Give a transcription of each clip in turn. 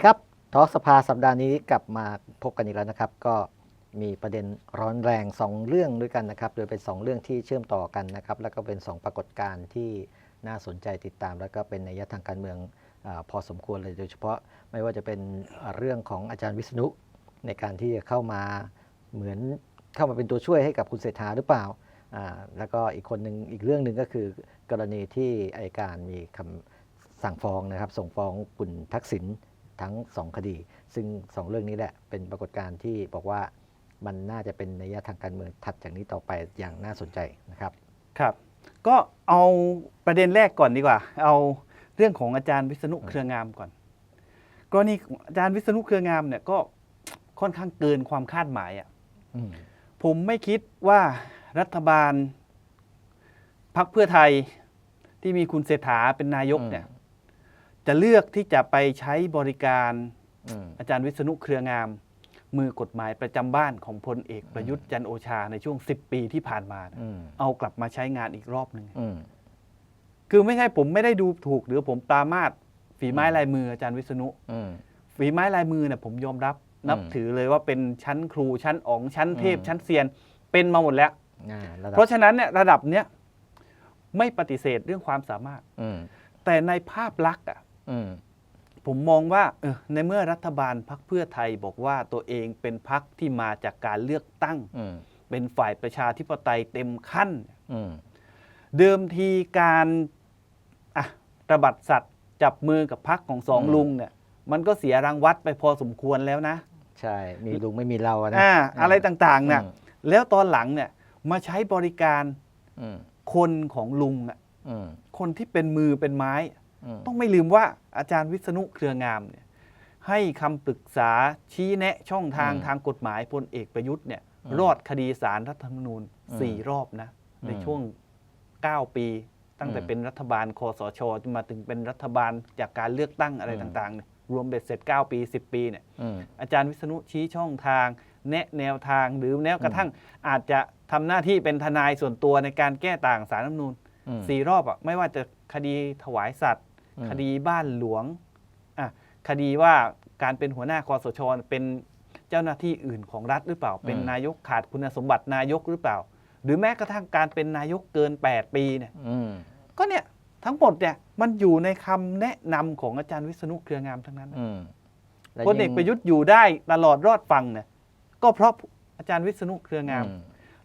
ดีครับทอกสภาสัปดาห์นี้กลับมาพบกันอีกแล้วนะครับ ก็มีประเด็นร้อนแรง 2 เรื่องด้วยกันนะครับโดยเป็น 2 เรื่องที่เชื่อมต่อกันนะครับ แล้วก็เป็น 2 ปรากฏการณ์ที่น่าสนใจติดตาม แล้วก็เป็นในยยทางการเมืองอพอสมควรเลยโดยเฉพาะไม่ว่าจะเป็นเรื่องของอาจารย์วิษณุ ในการที่จะเข้ามาเหมือนเข้ามาเป็นตัวช่วยให้กับคุณเศรษฐาหรือเปล่าแล้วก็อีกคนหนึ่งอีกเรื่องหนึ่งก็คือกรณีที่อัยการมีคำสั่งฟ้องนะครับ ส่งฟ้องคุณทักษิณ ทั้ง 2 คดี ซึ่ง 2 เรื่องนี้แหละเป็นปรากฏการณ์ที่บอกว่ามันน่าจะเป็นนัยยะทางการเมืองถัดจากนี้ต่อไปอย่างน่าสนใจนะครับครับ ก็เอาประเด็นแรกก่อนดีกว่า เอาเรื่องของอาจารย์วิษณุเครืองามก่อนกรณีของอาจารย์วิษณุเครืองามเนี่ยก็ค่อนข้างเกินความคาดหมายอะอืมผมไม่คิดว่ารัฐบาลพรรคเพื่อไทยที่มีคุณเศรษฐาเป็นนายกเนี่ย จะเลือกที่จะไปใช้บริการอืม อาจารย์วิษณุเครืองาม มือกฎหมายประจำบ้านของพลเอกประยุทธ์จันทร์โอชาในช่วง 10 ปีที่ผ่านมาเนี่ยอืม เอากลับมาใช้งานอีกรอบหนึ่ง อืม คือไม่ใช่ผมไม่ได้ดูถูกหรือผมปรามาสฝีไม้ลายมืออาจารย์วิษณุอืม ฝีไม้ลายมือเนี่ยผมยอมรับ นับอืมถือเลยว่าเป็นชั้นครูชั้นอ๋องชั้นเทพ อืม ชั้นเซียน เป็นมาหมดแล้ว อ่าระดับเพราะฉะนั้นเนี่ยระดับเนี้ยไม่ปฏิเสธเรื่องความสามารถ อืม แต่ในภาพลักษณ์อะอืม ผมมองว่าเออในเมื่อรัฐบาลพักเพื่อไทยบอกว่าตัวเองเป็นพักที่มาจากการเลือกตั้งอืมเป็นฝ่ายประชาธิปไตยเต็มขั้นอืมเดิมทีการอะระบัดสัตว์จับมือกับพักของสองลุงเนี่ย มันก็เสียรังวัดไปพอสมควรแล้วนะ ใช่ มีลุงไม่มีเราอะนะอ่าอะไรต่างๆเนี่ยอืมแล้วตอนหลังเนี่ยมาใช้บริการอืมคนของลุงอะอืมคนที่เป็นมือเป็นไม้อืม ต้องไม่ลืมว่าอาจารย์วิษณุเครืองามเนี่ยให้คำปรึกษาชี้แนะช่องทางทางกฎหมายพลเอกประยุทธ์เนี่ยรอดคดีสารรัฐธรรมนูญสี่รอบนะ ในช่วง 9 ปี ตั้งแต่เป็นรัฐบาลคอสชจนมาถึงเป็นรัฐบาลจากการเลือกตั้งอะไรต่างๆเนี่ยรวมเบ็ดเสร็จ 9 ปี 10 ปีเนี่ยอืมอาจารย์วิษณุชี้ช่องทาง แนะแนวทางหรือแนวกระทั่งอาจจะทำหน้าที่เป็นทนายส่วนตัวในการแก้ต่างสารรัฐธรรมนูญอืมสี่รอบอะไม่ว่าจะคดีถวายสัตว์อืม คดีบ้านหลวงอะคดีว่าการเป็นหัวหน้าคอสชเป็นเจ้าหน้าที่อื่นของรัฐหรือเปล่า เป็นนายกขาดคุณสมบัตินายกหรือเปล่า หรือแม้กระทั่งการเป็นนายกเกิน 8 ปีเนี่ยอืมก็เนี่ยทั้งหมดเนี่ยมันอยู่ในคำแนะนำของอาจารย์วิษณุเครืองามทั้งนั้นอืมแล้วพลเอกประยุทธ์อยู่ได้ตลอดรอดฟังเนี่ยก็เพราะอาจารย์วิษณุเครืองามอืม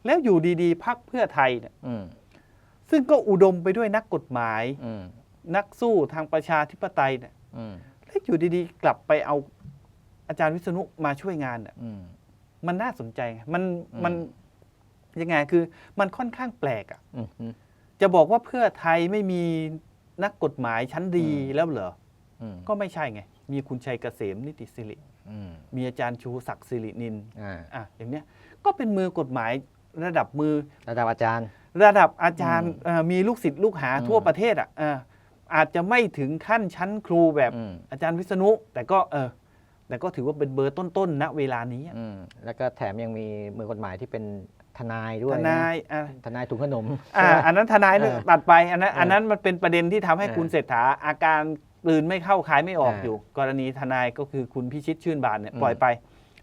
แล้วอยู่ดีๆพักเพื่อไทยเนี่ยอืมซึ่งก็อุดมไปด้วยนักกฎหมายอืม นักสู้ทางประชาธิปไตยเนี่ยอืมแล้วอยู่ดีๆ กลับไปเอาอาจารย์วิษณุมาช่วยงานเนี่ยอืม มันน่าสนใจไงมันอืม มันยังไงคือมันค่อนข้างแปลกอะอืมอืม จะบอกว่าเพื่อไทยไม่มีนักกฎหมายชั้นดีอืม แล้วเหรอ อืมก็ไม่ใช่ไง มีคุณชัยเกษมนิติสิริ อืมมีอาจารย์ชูศักดิ์สิรินิน อ่าอะอย่างเนี้ยก็เป็นมือกฎหมายระดับมือ ระดับอาจารย์ ระดับอาจารย์อืมเอ่อมีลูกศิษย์ลูกหาอืม ทั่วประเทศอะเออ อาจจะไม่ถึงขั้นชั้นครูแบบอืม อาจารย์วิษณุ แต่ก็เออ แต่ก็ถือว่าเป็นเบอร์ต้นๆณเวลานี้อะอืมแล้วก็แถมยังมีมือกฎหมายที่เป็นทนายด้วทยนายอะทนายถุงขนม อ่าอันนั้นทนายเนี่ยเออตัดไปอันนั้นเอออัอันนั้นมันเป็นประเด็นที่ทำให้เออคุณเศรษฐาอาการกลืนไม่เข้าคายไม่ออกอ่าอยู่ กรณีทนายก็คือคุณพิชิตชื่นบานเนี่ยอืม ปล่อยไป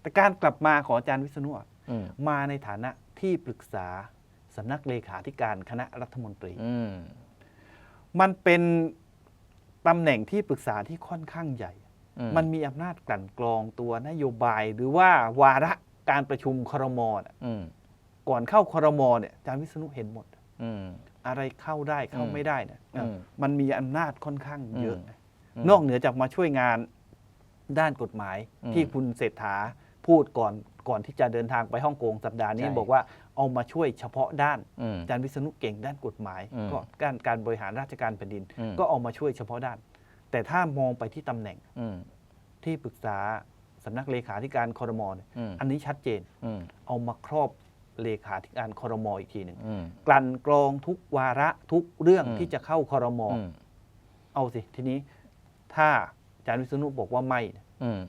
แต่การกลับมาของอาจารย์วิษณุอะอืมมาในฐานะที่ปรึกษาสำนักเลขาธิการคณะรัฐมนตรี อืม มันเป็นตำแหน่งที่ปรึกษาที่ค่อนข้างใหญ่อืมันมีอำนาจกลั่นกรองตัวนโยบาย หรือว่าวาระการประชุมครมน่ะอืมก่อนเข้าครมเนี่ยอาจารย์วิษณุเห็นหมดอืมอะไรเข้าได้เข้าอืมไม่ได้เนี่ยเอออมมันมีอำนาจค่อนข้างเยอะอืมนะมนอกเหนือจากมาช่วยงานด้านกฎหมายอืมที่คุณเศรษฐา พูดก่อนก่อนที่จะเดินทางไปฮ่องกงสัปดาห์นี้ ใช่บอกว่าเอามาช่วยเฉพาะด้านอืมอาจารย์วิษณุเก่งด้านกฎหมาย อืมก็การการบริหารราชการแผ่นดิน อืม ก็เอามาช่วยเฉพาะด้าน แต่ถ้ามองไปที่ตำแหน่งอืม ที่ปรึกษาสำนักเลขาธิการคอรมอเนี่ยอืม อันนี้ชัดเจน อืมเอามาครอบเลขาธิการคอรมออีกทีหนึ่งอืม กลั่นกรองทุกวาระทุกเรื่องอืม ที่จะเข้าคอรมออืมเอาสิทีนี้ถ้าอาจารย์วิษณุบอกว่าไม่เนี่ยอืม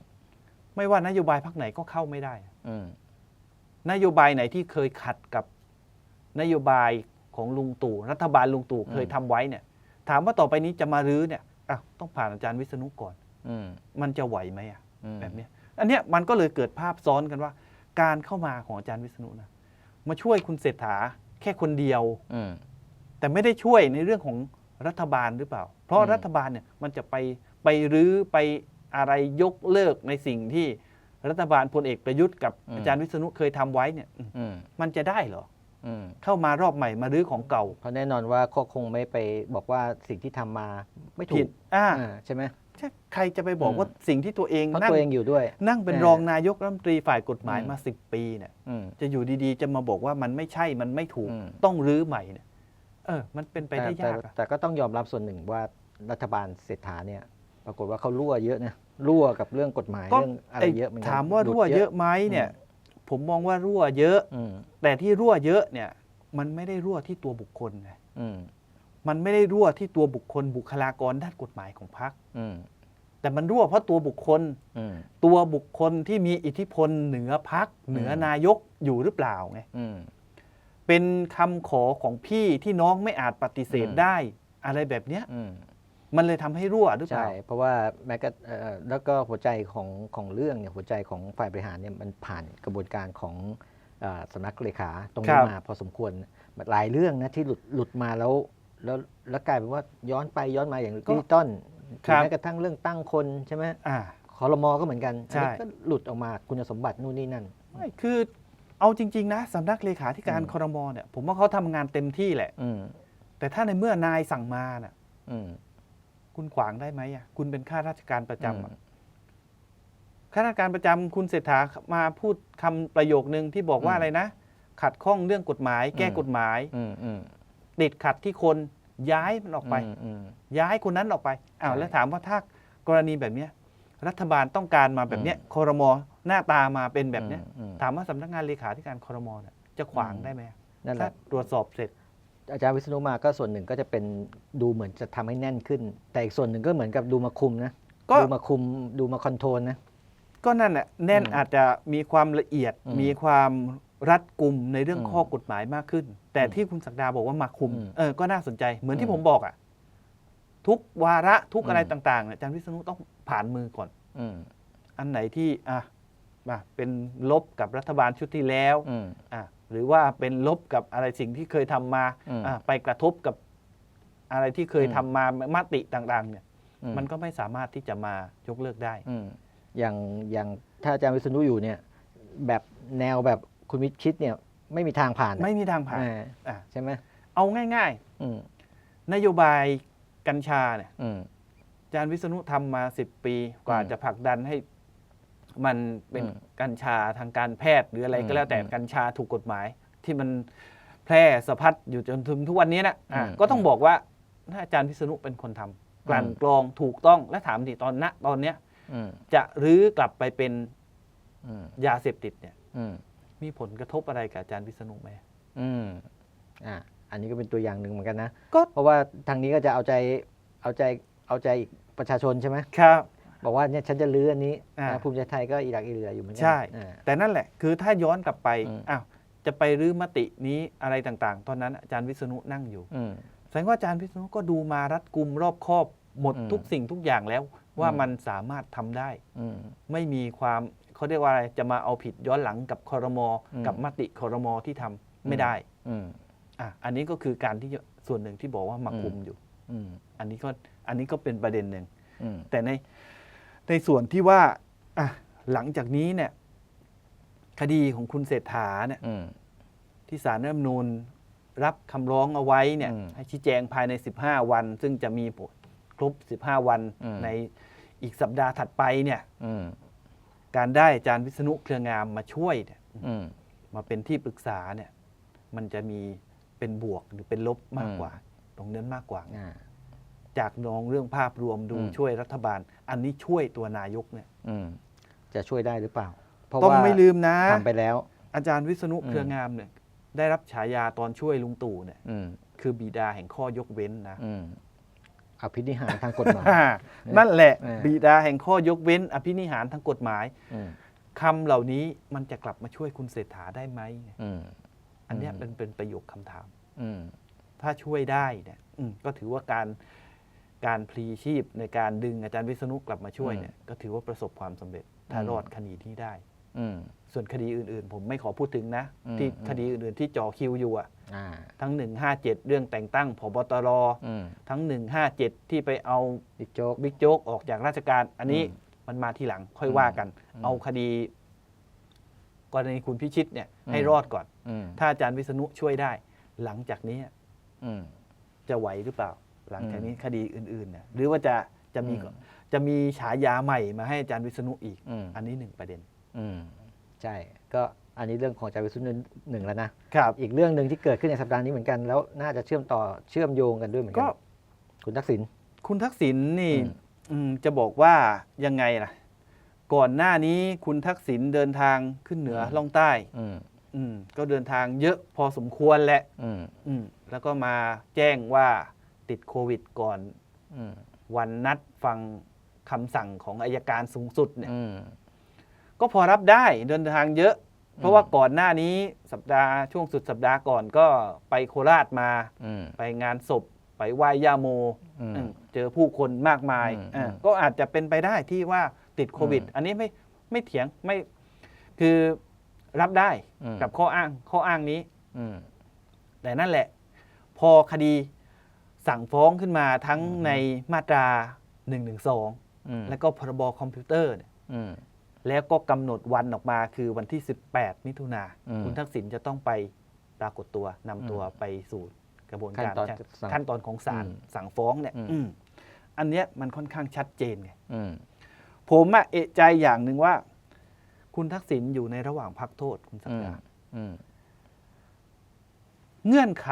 ไม่ว่านโยบายพักไหนก็เข้าไม่ได้ อืมนโยบายไหนที่เคยขัดกับนโยบายของลุงตู่รัฐบาลลุงตู่เคยทำไว้เนี่ย ถามว่าต่อไปนี้จะมารื้อเนี่ยอะต้องผ่านอาจารย์วิษณุก่อน อืมมันจะไหวไหมอะอืม แบบเนี้ยอันเนี้ยมันก็เลยเกิดภาพซ้อนกันว่า การเข้ามาของอาจารย์วิษณุนะมาช่วยคุณเศรษฐาแค่คนเดียว อืม แต่ไม่ได้ช่วยในเรื่องของรัฐบาลหรือเปล่า เพราะอืมรัฐบาลเนี่ยมันจะไปไปรื้อไป อะไรยกเลิกในสิ่งที่รัฐบาลพลเอกประยุทธ์กับอาจารย์วิษณุเคยทำไว้เนี่ยอืมอืมมันจะได้เหรออืมเข้ามารอบใหม่มารื้อของเก่าเพราะแน่นอนว่าก็คงไม่ไปบอกว่าสิ่งที่ทำมาไม่ถูผิดกอ่าอ่าใช่ไหมใช่ใครจะไปบอกอืมว่าสิ่งที่ตัวเองเพราะนั่งตัวเองอยู่ด้วย นั่งเป็นเออรองนายกรัฐมนตรีฝ่ายกฎหมายอืมมาสิบปีเนี่ยอืมจะอยู่ดีๆ จะมาบอกว่ามันไม่ใช่มันไม่ถูกอืมต้องรื้อใหม่เนี่ยเออ มันเป็นไปได้แต่ยากแต่อะแต่ก็ต้องยอมรับส่วนหนึ่งว่ารัฐบาลเศรษฐาเนี่ย ปรากฏว่าเขารั่วเยอะนะ รั่วกับเรื่องกฎหมายก็เรื่องอะไรไอ้เยอะเหมือนกันถามว่ารั่วเยอะไหมเนี่ย ผมมองว่ารั่วเยอะอืมแต่ที่รั่วเยอะเนี่ย มันไม่ได้รั่วที่ตัวบุคคลไงอืมมันไม่ได้รั่วที่ตัวบุคคล บุคลากรด้านกฎหมายของพรรคอืมแต่มันรั่วเพราะตัวบุคคลอืมตัวบุคคลที่มีอิทธิพลเหนือพรรคเหนือมนายกอยู่หรือเปล่าไงอืมเป็นคำขอของพี่ที่น้องไม่อาจปฏิเสธอืมได้ อะไรแบบเนี้ยอื มมันเลยทำให้รั่วหรือเปใช่ล่าเพราะว่าแม้ก็เอ่อแล้วก็หัวใจของของเรื่องเนี่ยหัวใจของฝ่ายบริหารเนี่ยมันผ่านกระบวนการของเอ่อสำนักเลขาตรงคนี้รับมาพอสมควรหลายเรื่องนะที่หลุดหลุดมาแล้วแล้วแล้วกลายเป็นว่าย้อนไปย้อนมาอย่างดิจิตอลครัแม้บกระทั่งเรื่องตั้งคนใช่ไหมอ่าคอรมอก็เหมือนกันอันนี้ใช่ก็หลุดออกมาคุณสมบัตินู่นนี่นั่นไม่คือเอาจริง ๆ นะสำนักเลขาธิการอืมครมเนี่ยผมว่าเขาทำงานเต็มที่แหละอืมแต่ถ้าในเมื่อนายสั่งมาน่ะอืม คุณขวางได้ไหมอะคุณเป็นข้าราชการประจำอะอืมข้าราชการประจำคุณเศรษฐามาพูดคำประโยคนึงที่บอกว่าอืมอะไรนะ ขัดข้องเรื่องกฎหมาย แก้อืม กฎหมาย อืมอืมติดขัดที่คนย้ายมันออกไปอืมอืม ย้ายคนนั้นออกไปอ้าวใช่แล้วถามว่าถ้ากรณีแบบเนี้ยรัฐบาลต้องการมาแบบเนี้ยอืมครมหน้าตามาเป็นแบบเนี้ยอืมถามว่าสำนักงานเลขาธิการครมเนี่ยจะขวางอืม ได้ไหมนั่นแหถ้าละตรวจสอบเสร็จ อาจารย์วิษณุมาก็ส่วนหนึ่งก็จะเป็นดูเหมือนจะทำให้แน่นขึ้น แต่อีกส่วนหนึ่งก็เหมือนกับดูมาคุมนะก็ดูมาคุมดูมาคอนโทรลนะก็นั่นแหละแน่นอืมอาจจะมีความละเอียดอืมมีความรัดกุมในเรื่องอืมข้อกฎหมายมากขึ้น แต่อืมที่คุณศักดาบอกว่ามาคุมอืมเออก็น่าสนใจเหมือนอืที่มผมบอกอะทุกวาระทุกอะไรอืมต่างๆเนี่ยอาจารย์วิษณุต้องผ่านมือก่อนอืมอันไหนที่อะมาเป็นลบกับรัฐบาลชุดที่แล้วอืมอะ หรือว่าเป็นลบกับอะไรสิ่งที่เคยทำมาอืมอะไปกระทบกับอะไรที่เคยอืมทำมามติต่างๆ เนี่ยอืมันก็ไม่สามารถที่จะมายกเลิกได้อืมอย่างอย่างถ้าอาจารย์วิษณุอยู่เนี่ย แบบแนวแบบคุณวิชิตเนี่ย ไม่มีทางผ่านอะไม่มีทางผ่านอ่าอะใช่ไหมเอาง่ายอืมๆนโยบายกัญชาเนี่ยอืมอาจารย์วิษณุทำมา10ปีกว่าอืมจะผลักดันให้ มันเป็นอืม กัญชาทางการแพทย์หรืออะไรอืมก็แล้วแต่อืมกัญชาถูกกฎหมาย ที่มันแพร่สะพัดอยู่จนถึงทุกวันนี้นะอะอืมก็ต้องบอกว่าถ้าอาจารย์วิษณุเป็นคนทำกลั่นอืม กรองถูกต้องและถามดิตอนณตอนเนี้ยอืมจะรื้อกลับไปเป็นอืมยาเสพติดเนี่ยอืม มีผลกระทบอะไรกับอาจารย์วิษณุไหม อืมอ่าอันนี้ก็เป็นตัวอย่างหนึ่งเหมือนกันนะก็ เพราะว่าทางนี้ก็จะเอาใจเอาใจเอาใจประชาชนใช่ไหมครับ บอกว่าเนี่ยฉันจะลื้ออันนี้อ่านะภูมิใจไทยก็อีหลักอีเหลืออยู่เหมือนกัใช่อ่าแต่นั่นแหละคือถ้าย้อนกลับไปอืมอ้าวจะไปรื้อมตินี้อะไรต่างๆ ตอนนั้นอาจารย์วิษณุนั่งอยู่อืมแสดงว่าอาจารย์วิษณุก็ดูมารัดกุมรอบคอบหมดอืมทุกสิ่งทุกอย่างแล้วว่าอืมมันสามารถทำได้อืมไม่มีความเขาเรียกว่าอะไรจะมาเอาผิดย้อนหลังกับคอรมออืมกับมติคอรมอที่ทำไม่ได้อืมอะอันนี้ก็คือการที่ส่วนหนึ่งที่บอกว่ามาอืมคุมอยู่อืมอันนี้ก็อันนี้ก็เป็นประเด็นหนึ่งอืมแต่ใน ในส่วนที่ว่าอะหลังจากนี้เนี่ย คดีของคุณเศรษฐาเนี่ยอืม ที่ศาลรัฐธรรมนูญรับคำร้องเอาไว้เนี่ย อืมให้ชี้แจงภายใน 15 วัน ซึ่งจะมีผลครบ 15 วันอืม ในอีกสัปดาห์ถัดไปเนี่ย อืมการได้อาจารย์วิษณุเครืองามมาช่วยเนี่ย อืม มาเป็นที่ปรึกษาเนี่ย มันจะมีเป็นบวกหรือเป็นลบมากกว่า ตรงนั้นมากกว่าอ่า จากมองเรื่องภาพรวมดูอืม ช่วยรัฐบาล อันนี้ช่วยตัวนายกเนี่ยอืมจะช่วยได้หรือเปล่า เพราะต้องว่าไม่ลืมนะ ทำไปแล้ว อาจารย์วิษณุอืม เครืองามเนี่ยได้รับฉายาตอนช่วยลุงตู่เนี่ยอืมคือบิดาแห่งข้อยกเว้นนะ อืมอภินิหารทางกฎหมายนั่นแหละเออ บิดาแห่งข้อยกเว้น อภินิหารทางกฎหมายอืมคำเหล่านี้มันจะกลับมาช่วยคุณเศรษฐาได้ไหม อืม อันเนี้ยอืม เป็นเป็นประโยคคำถาม อืม ถ้าช่วยได้เนี่ยอืมก็ถือว่าการ การพลีชีพในการดึงอาจารย์วิษณุกลับมาช่วยอืมเนี่ยก็ถือว่าประสบความสำเร็จถ้าอืมรอดคดีนี้ได้อืมส่วนคดีอื่น ๆ ผมไม่ขอพูดถึงนะอืมที่อืมคดีอื่น ๆ ที่จ่อคิวอยู่อะอ่าทั้ง 157 เรื่องแต่งตั้งผบตรอืมทั้ง 157 ที่ไปเอาบิ๊กโจ๊กบิ๊กโจ๊กออกจากราชการ อันนี้อืมมันมาทีหลังค่อยว่ากันอืมเอาคดีกรณีคุณพิชิตเนี่ยอืมให้รอดก่อนอืมถ้าอาจารย์วิษณุช่วยได้ หลังจากนี้อืมจะไหวหรือเปล่า หลังจากนี้อืมคดีอื่นๆเนี่ยหรือว่าจะจะมีอืมจะมีฉายาใหม่มาให้อาจารย์วิษณุอีก อืม อันนี้หนึ่งประเด็น อืมใช่ ก็อันนี้เรื่องของจาวิสุนหนึ่งแล้วนะ ครับ อีกเรื่องหนึ่งที่เกิดขึ้นในสัปดาห์นี้เหมือนกันแล้วน่าจะเชื่อมต่อเชื่อมโยงกันด้วยเหมือนกัก็คุณทักษิณ คุณทักษิณนี่อืม อืมจะบอกว่ายังไงล่ะ ก่อนหน้านี้คุณทักษิณเดินทางขึ้นเหนือล่องใต้ อืมอืมก็เดินทางเยอะพอสมควรแหละ อืม อืมแล้วก็มาแจ้งว่า ติดโควิดก่อนอืมวันนัดฟังคำสั่งของอายการสูงสุดเนี่ยอืมก็พอรับได้เดินทางเยอะ เพราะว่าก่อนหน้านี้สัปดาห์ช่วงสุดสัปดาห์ก่อนก็ไปโคราชมาอืมไปงานศพไปไหว้ย่าโมอืมอืมเจอผู้คนมากมายอืมอะอืมก็อาจจะเป็นไปได้ที่ว่าติดโควิดอืมอันนี้ไม่ไม่เถียงไม่คือรับได้อืมกับข้ออ้างข้ออ้างนี้อืมแต่นั่นแหละ พอคดี สั่งฟ้องขึ้นมาทั้งอืมในมาตรา1 1อืม2แล้วก็พรบคอมพิวเตอร์เนี่ยอืมแล้วก็กำหนดวันออกมาคือวันที่ 18 มิถุนาอืมคุณทักษิณจะต้องไปปรากฏตัวนำตัวอืมไปสู่กระบวนขั้นการตอนใช่สั่งขั้นตอนของศาลอืมสั่งฟ้องเนี่ยอืมอืมอันเนี้ยมันค่อนข้างชัดเจนไงอืมผมอะเอะใจอย่างหนึ่งว่า คุณทักษิณอยู่ในระหว่างพักโทษคุณสักอืมดาอืมเงื่อนไข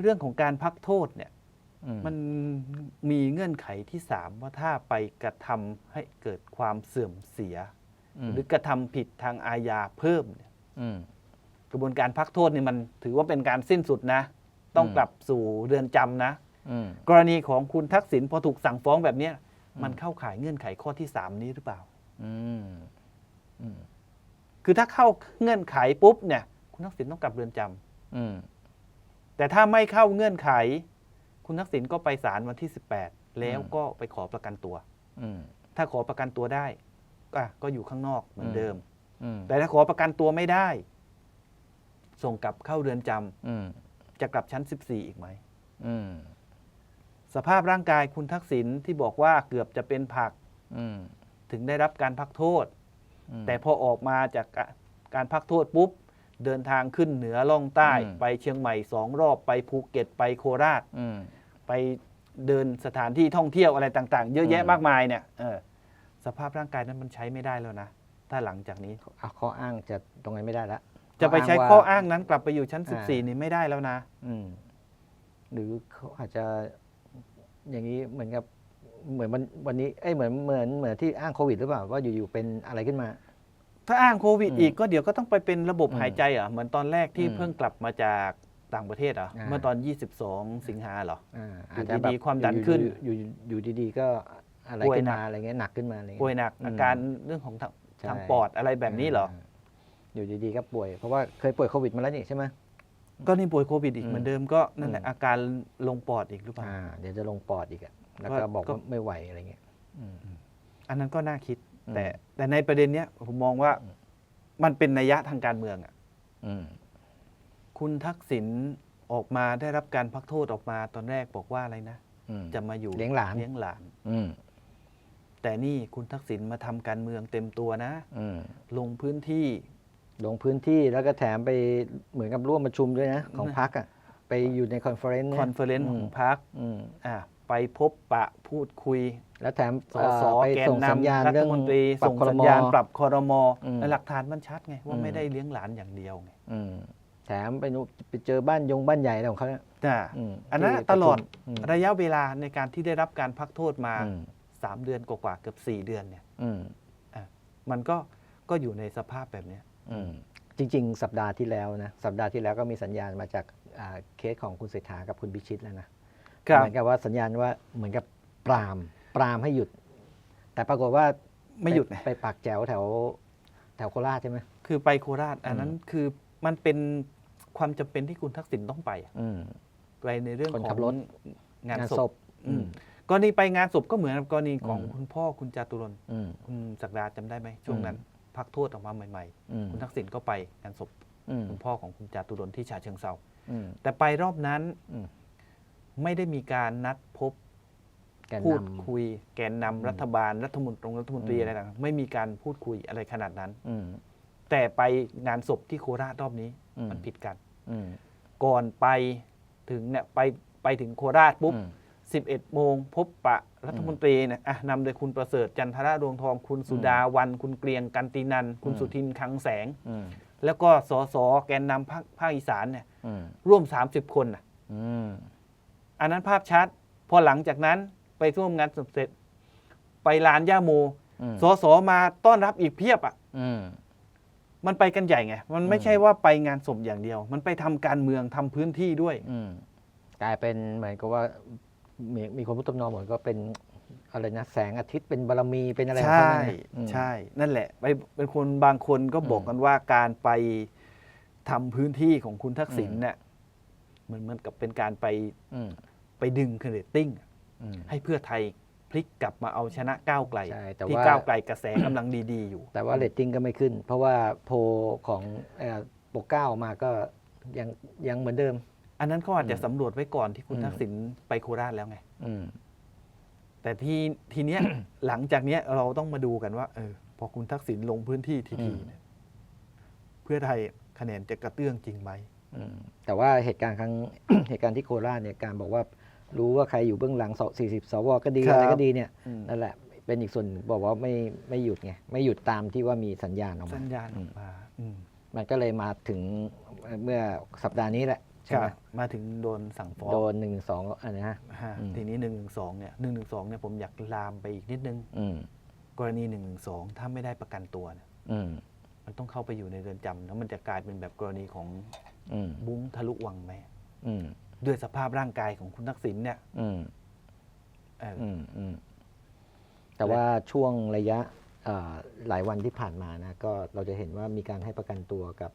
เรื่องของการพักโทษเนี่ยอื มมันมีเงื่อนไขที่สามว่าถ้าไปกระทำให้เกิดความเสื่อมเสียอืมหรือกระทำผิดทางอาญาเพิ่มเนี่ยอืมกระบวนการพักโทษนี่มันถือว่าเป็นการสิ้นสุดนะ ต้องอืมกลับสู่เรือนจำนะอืมกรณีของคุณทักษิณพอถูกสั่งฟ้องแบบเนี้ยอืมมันเข้าข่ายเงื่อนไขข้อที่สามนี้หรือเปล่าอืมอืมคือถ้าเข้าเงื่อนไขปุ๊บเนี่ย คุณทักษิณต้องกลับเรือนจำอืมแต่ถ้าไม่เข้าเงื่อนไข คุณทักษิณก็ไปศาลวันที่ 18 แล้วอืมก็ไปขอประกันตัวอืมถ้าขอประกันตัวได้ก็ก็อยู่ข้างนอกเหมือนเดิมอืมแต่ถ้าขอประกันตัวไม่ได้ ส่งกลับเข้าเรือนจำอืมจะกลับชั้น 14 อีกไหมอืมสภาพร่างกายคุณทักษิณที่บอกว่าเกือบจะเป็นผักอืมถึงได้รับการพักโทษอืมแต่พอออกมาจากกะการพักโทษปุ๊บ เดินทางขึ้นเหนือล่องใต้ อืม ไปเชียงใหม่สองรอบไปภูเก็ตไปโคราช อืม ไปเดินสถานที่ท่องเที่ยวอะไรต่างๆ เยอะแยะอืม มากมายเนี่ยเออสภาพร่างกายนั้นมันใช้ไม่ได้แล้วนะ ถ้าหลังจากนี้เอาข้ออ้างจะตรงไหนไม่ได้ละจะไปใช้ว่าข้ออ้างนั้นกลับไปอยู่ชั้น อ่า 14 นี่ไม่ได้แล้วนะ อืมหรือเขาอาจจะอย่างนี้เหมือนกับเหมือนวันวันนี้เอ้ยเหมือนเหมือนเหมือนที่อ้างโควิดหรือเปล่าว่าอยู่ๆเป็นอะไรขึ้นมา ถ้าอ้างโควิดอืมอีกก็เดี๋ยวก็ต้องไปเป็นระบบอืมหายใจเหรอะเหมือนตอนแรกที่อืมเพิ่งกลับมาจากต่างประเทศเหรอะอ่าเมื่อตอน 22 สิงหาเหรออ่าอยู่อาจจะแบบดีๆความดันขึ้นอยู่อยู่อยู่อยู่ดีๆ ก็อะไรป่วยขึ้นหนัมากอะไรเงี้ยหนักขึ้นมาอะไรเงี้ยป่วยหนักอืมอาการเรื่องของทางใช่ทางปอดอะไรแบบนี้เหรอาอยู่ดีๆก็ป่วยเพราะว่าเคยป่วยโควิดมาแล้วนี่ใช่ไหมก็นี่ป่วยโควิดอีกอืมเหมือนเดิมก็นั่นแหละอืมอาการลงปอดอีกหรือเปล่าอ่าเดี๋ยวจะลงปอดอีกอะแล้วก็ก็บอกก็ว่าไม่ไหวอะไรเงี้ยอืมอันนั้นก็น่าคิดอืม แต่แต่ในประเด็นเนี้ยผมมองว่าอืมมันเป็นนัยยะทางการเมืองอะอืมคุณทักษิณออกมาได้รับการพักโทษออกมาตอนแรกบอกว่าอะไรนะอืมจะมาอยู่เลี้ยงหลานเลี้ยงหลานอืมแต่นี่คุณทักษิณมาทำการเมืองเต็มตัวนะอืมลงพื้นที่ลงพื้นที่แล้วก็แถมไปเหมือนกับร่วมประชุมด้วยนะ ของพักอะไปอยู่ในคอนเฟอเรนซ์คอนเฟอเรนซ์ของพรรคอืมอะ ไปพบปะพูดคุย แล้วแถมสสเอ่อไปแกนส่งสัญญาณนำรัเรื่ฐองมนตรีปรับส่งครสัมญญาณปรับคอรมออืมและหลักฐานมันชัดไงว่าอืม ไม่ได้เลี้ยงหลานอย่างเดียวไงอืมแถมไปนู่นไปเจอบ้านยงบ้านใหญ่อะไรของเขาเนี่ยจ้ะอืมอันนั้นที่ตลอดอืมระยะเวลาในการที่ได้รับการพักโทษมา อืมสามเดือนกว่าๆเกือบสี่เดือนเนี่ย อืมมันก็ก็อยู่ในสภาพแบบเนี้ย อืมจริง ๆ สัปดาห์ที่แล้วนะสัปดาห์ที่แล้วก็มีสัญญาณมาจากอ่าเคสของคุณเศรษฐากับคุณพิชิตแล้วนะ เหมือนกับว่าสัญญาณว่าเหมือนกับปรามปรามให้หยุด แต่ปรากฏว่าไม่หยุดปนะไปปากแจ๋วแถวแถวโคราชใช่ไหม คือไปโคราช อันนั้นคือมันเป็นความจำเป็นที่คุณทักษิณต้องไปอะอืม ไปในเรื่องคนขขัอบงรถ งานงานศศพพอืมกรณีไปงานศพก็เหมือนกับกรณีของอืม คุณพ่อคุณจาตุรนต์อืม คุณศักดาจำได้ไหมช่วงนั้น พักโทษออกมาใหม่อืมๆ คุณทักษิณก็ไปงานศพอืมคุณพ่อของคุณจาตุรนต์ที่ฉะเชิงเซา อืม แต่ไปรอบนั้นอืม ไม่ได้มีการนัดพบแกนพูดนำ คุย แกนนำอืมรัฐบาลรัฐมนตรีรัฐมนตรีอืม อะไรต่างๆไม่มีการพูดคุยอะไรขนาดนั้น อืมแต่ไปงานศพที่โคราชรอบนี้อืมมันผิดกัน อืมก่อนไปถึงเนี่ยไปไปถึงโคราชปุ๊บ อืม 11 โมง พบปะรัฐมนตรีเนี่ยอะนำโดยคุณประเสริฐจันทราดวงทองคุณสุดาวัน คุณเกรียงกันตินัน คุณอืม สุทินคลังแสง อืมแล้วก็สสแกนนำภาคภาคอีสานเนี่ยอืมร่วม 30 คนน่ะอืม อันนั้นภาพชัด พอหลังจากนั้นไปร่วมงานศพเสร็จ ไปลานย่าโมอืมสสมาต้อนรับอีกเพียบอะอืมมันไปกันใหญ่ไง มันไม่อืมใช่ว่าไปงานศพอย่างเดียว มันไปทำการเมืองทำพื้นที่ด้วยอืมกลายเป็นเหมือนกับว่ามีมีคนพูดตำนองเหมือนก็เป็นอะไรนะแสงอาทิตย์เป็นบารมีเป็นอะไรของใช่เขาเนี่ยอืมใช่ นั่นแหละ ไปเป็นคนบางคนก็บอกอืมกันว่าการไปทำพื้นที่ของคุณทักษิณอืมเนี่ยเหมือนเหมือนกับเป็นการไปอืม ไปดึงเครดิตติ้งอืมให้เพื่อไทยพลิกกลับมาเอาชนะก้าวไกลใช่แต่ที่ว่า ก้าวไกลกระแสกำลังดีๆอยู่ แต่ว่าเรตติ้งก็ไม่ขึ้น เพราะว่าโพลของเอ่อปกเก้ามาก็ยังยังเหมือนเดิม อันนั้นเขาอาจจะอืมสำรวจไว้ก่อนที่คุณอืม ทักษิณไปโคราชแล้วไง อืม แต่ที่ทีเนี้ย หลังจากเนี้ยเราต้องมาดูกันว่า เออ พอคุณทักษิณลงพื้นที่ทีอืมๆเนี่ยเพื่อไทยคะแนนจะกระเตื้องจริงไหม อืมแต่ว่าเหตุการณ์ครั้ง เหตุการณ์ที่โคราชเนี่ยการบอกว่า รู้ว่าใครอยู่เบื้องหลังสสี่สิบสวก็ดีครับอะไรก็ดีเนี่ยอืมนั่นแหละเป็นอีกส่วนบอกว่าไม่ไม่หยุดไงไม่หยุดตามที่ว่ามีสัญญาณออกสัมาญญาณออกมาอืมมันก็เลยมาถึงเมื่อสัปดาห์นี้แหละใช่คไหมรับมาถึงโดนสั่งฟ้องโดนหนึ่งสองอันนะฮะฮะอืมทีนี้หนึ่งหนึ่งสองเนี่ยหนึ่งหนึ่งสองเนี่ยผมอยากลามไปอีกนิดนึงอืมกรณีหนึ่งหนึ่งสองถ้าไม่ได้ประกันตัวเนี่ยอืมมันต้องเข้าไปอยู่ในเรือนจำแล้วมันจะกลายเป็นแบบกรณีของอืมบุ้งทะลุวังไหมอืม ด้วยสภาพร่างกายของคุณทักษิณเนี่ยอืมเออออืมอืมแต่ว่าช่วงระยะเอ่อหลายวันที่ผ่านมานะก็เราจะเห็นว่ามีการให้ประกันตัวกับ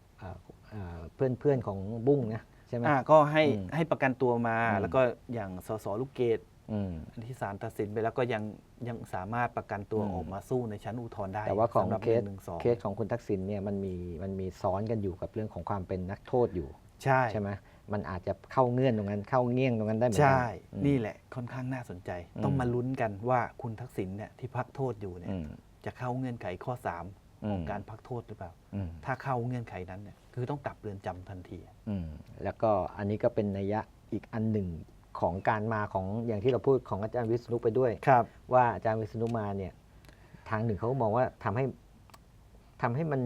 เพื่อนเพื่อนๆของบุ้งนะใช่ไหม อ่าก็ให้อืมให้ประกันตัวมา อืม แล้วก็อย่างสสลูกเกดอืม ที่ศาลตัดสินไปแล้วก็ยังยังสามารถประกันตัวอืม ออกมาสู้ในชั้นอุทธรณ์ได้แต่ว่าของสำหรับเคสหนึ่งสองเคสของคุณทักษิณเนี่ยมันมีมันมีซ้อนกันอยู่กับเรื่องของความเป็นนักโทษอยู่ ใช่ ใช่ไหม มันอาจจะเข้าเงื่อนตรงนั้นเข้าเงี้ยงตรงนั้นได้เหมือนกัใช่ อืม นี่แหละค่อนข้างน่าสนใจ อืม ต้องมาลุ้นกันว่าคุณทักษิณเนี่ยที่พักโทษอยู่เนี่ยอืมจะเข้าเงื่อนไขข้อ3อืขมองการพักโทษหรือเปล่า อืม ถ้าเข้าเงื่อนไขนั้นเนี่ยคือต้องกลับเรือนจำทันที อืมแล้วก็อันนี้ก็เป็นนัยยะอีกอันหนึ่งของการมาของอย่างที่เราพูดของอาจารย์วิษณุไปด้วย ครับ ว่าอาจารย์วิษณุมาเนี่ย ทางหนึ่งเขามองว่าทำให้ทำให้มัน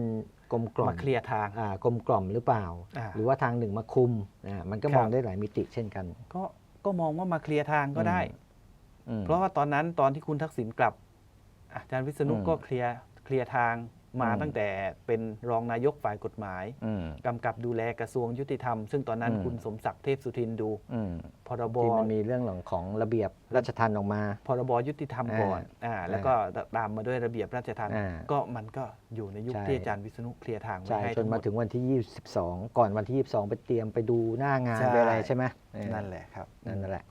กลมกล่อมมาเคลียร์ทาง อ่ากลมกล่อมหรือเปล่า อ่า หรือว่าทางหนึ่งมาคุมอ่ามันก็ครับมองได้หลายมิติเช่นกันก็ก็มองว่ามาเคลียร์ทางก็ได้ อืม เพราะว่าตอนนั้นตอนที่คุณทักษิณกลับ อาจารย์วิษณุอืม ก็เคลียร์เคลียร์ทาง มาอืมตั้งแต่เป็นรองนายกฝ่ายกฎหมายอืมกำกับดูแลกระทรวงยุติธรรม ซึ่งตอนนั้นอืมคุณสมศักดิ์เทพสุทินดูอืมพรบที่มันมีเรื่องของของระเบียบราชทัณฑ์ออกมา พรบยุติธรรมก่อนอ่าแล้วก็ตามมาด้วยระเบียบราชทัณฑ์อ่าก็มันก็อยู่ในยุคใช่ที่อาจารย์วิษณุเคลียร์ทางไว้ใช่ให้จนมาทั้งหดถึงวันที่ 22 ก่อนวันที่ 22 ไปเตรียมไปดูหน้างานใช่ไปอะไรใช่ไหมเออนั่นแหละครับนั่นแหละ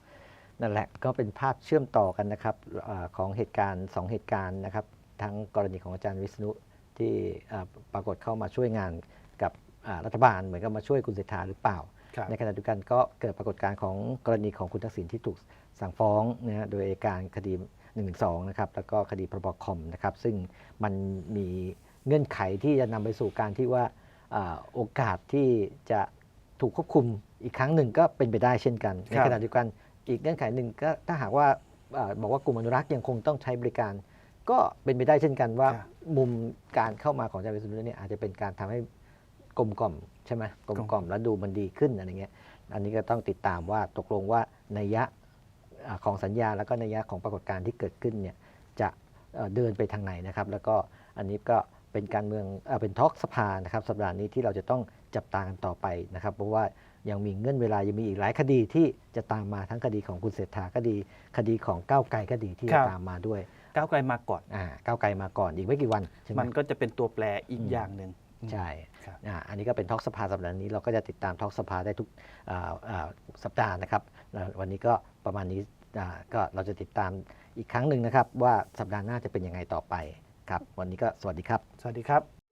นั่นแหละก็เป็นภาพเชื่อมต่อกันนะครับอาของเหตุการณ์สองเหตุการณ์นะครับทั้งกรณีของอาจารย์วิษณุ ที่อ่าปรากฏเข้ามาช่วยงานกับอ่ารัฐบาลเหมือนกับมาช่วยคุณเศรษฐาหรือเปล่าครับในขณะเดียวกันก็เกิดปรากฏการณ์ของกรณีของคุณทักษิณที่ถูกสั่งฟ้องนะฮะโดยอัยการคดี1นึนะครับแล้วก็คดีพรบคอมนะครับซึ่งมันมีเงื่อนไขที่จะนำไปสู่การที่ว่าอาโอกาสที่จะถูกควบคุมอีกครั้งหนึ่งก็เป็นไปได้เช่นกัน ในครับขณะเดียวกันอีกเงื่อนไขหนึ่งก็ถ้าหากว่าอาบอกว่ากลุ่มอนุรักษ์ยังคงต้องใช้บริการ ก็เป็นไปได้เช่นกันว่าครับมุมการเข้ามาของอาจารย์วิษณุเนี่ยอาจจะเป็นการทำให้กลมกล่อมใช่ไหมกลมกล่อมแล้วดูมันดีขึ้นอะไรเงี้ยอันนี้ก็ต้องติดตามว่าตกลงว่านัยยะอ่าของสัญญาแล้วก็นัยยะของปรากฏการณ์ที่เกิดขึ้นเนี่ยจะเอ่อเดินไปทางไหนนะครับ แล้วก็อันนี้ก็เป็นการเมืองเอ่อเป็นทอล์กสภานะครับสัปดาห์นี้ที่เราจะต้องจับตากันต่อไปนะครับ เพราะว่ายังมีเงื่อนเวลายังมีอีกหลายคดีที่จะตามมาทั้งคดีของคุณเศรษฐาก็ดี คดีของก้าวไกลก็ดีที่ครัจะบ ตามมาด้วย ก้าวไกลมาก่อน อ่าก้าวไกลมาก่อนอีกไม่กี่วันใช่ไหมมันก็จะเป็นตัวแปรอีกอืมอย่างหนึ่ง ใช่ครับอ่าอันนี้ก็เป็นทอล์กสภาสัปดาห์นี้เราก็จะติดตามทอล์กสภาได้ทุกอ่าอ่าสัปดาห์นะครับแล้ววันนี้ก็ประมาณนี้อ่าก็เราจะติดตามอีกครั้งหนึ่งนะครับ ว่าสัปดาห์หน้าจะเป็นยังไงต่อไปครับ วันนี้ก็สวัสดีครับ สวัสดีครับ